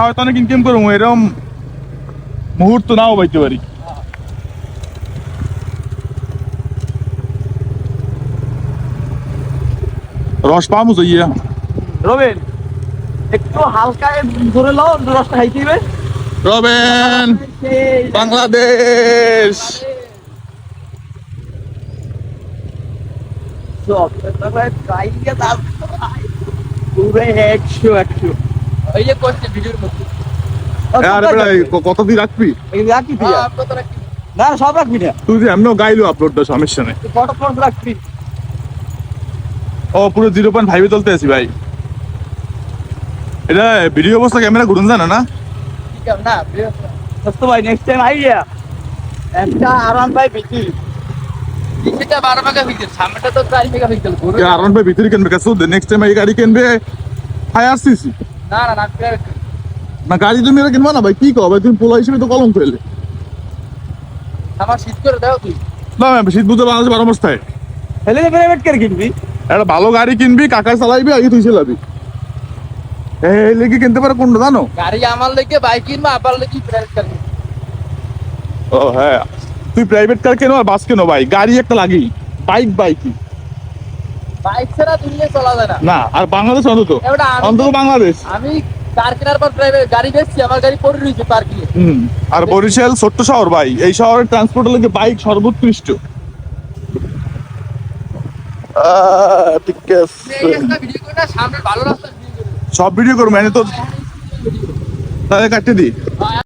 হয়তো অনেক ইনকাম করব এরকম মুহূর্ত নাও পাইতে পারি। রস পামু রবেন একটু হালকা ধরে রসটা খাইতে রবেন বাংলাদেশ। সব তাহলে ট্রাই পুরো 100 100 কতদিন রাখবি? না সব রাখবি তুই যে গাইলো আপলোড দাও ও পুরো জিরো পয়েন্ট ফাইভে চলতে ভাই। ভিডিও অবস্থা ক্যামেরা ঘুরুন জানা না? ভাই নেক্সট টাইম আইডিয়া একটা আরাম ভাই বিক্রি পিছনটা বারো মেগাপিক্সেল সামনেটা কেনবে কাছে নেক্সট টাইম এই গাড়ি কিনবে ফায়ার সিসি না, না, না, গাড়ি তুমি এরা কিনবা না ভাই কি কবে তুমি পোলা হিসেবে তো কলম ফেলে আমার শীত করে দাও তুই না ম্যাম, শীত বুঝতে বাংলাদেশ বারো মাস থাকে। হেলে প্রাইভেট কার কিনবি। একটা ভালো গাড়ি কিনবি কাকায় চালাইবি আগে তুই চালাবি। লেগে কিনতে পারে কোনটা জানো? গাড়ি আমার লেগে বাইক কিনবো আবার লেগে প্রাইভেট কার ও হ্যাঁ। তুই প্রাইভেট কার কেনো আর বাস কেনো ভাই? গাড়ি একটা লাগি বাইক বাইকই বাইক ছাড়া দুনিয়া চলা যায় না। না আর বাংলাদেশ অন্তত। অন্তত বাংলাদেশ। আমি কার কেনার পর গাড়ি বেচছি আমার গাড়ি পড়ে রয়েছে পার্কিং আর বরিশাল ছোট্ট শহর ভাই এই শহরের ট্রান্সপোর্টের লাগে বাইক সর্বোৎকৃষ্ট। ঠিক আছে। সব ভিডিও করব মানে তো তাহলে কাটতে দিই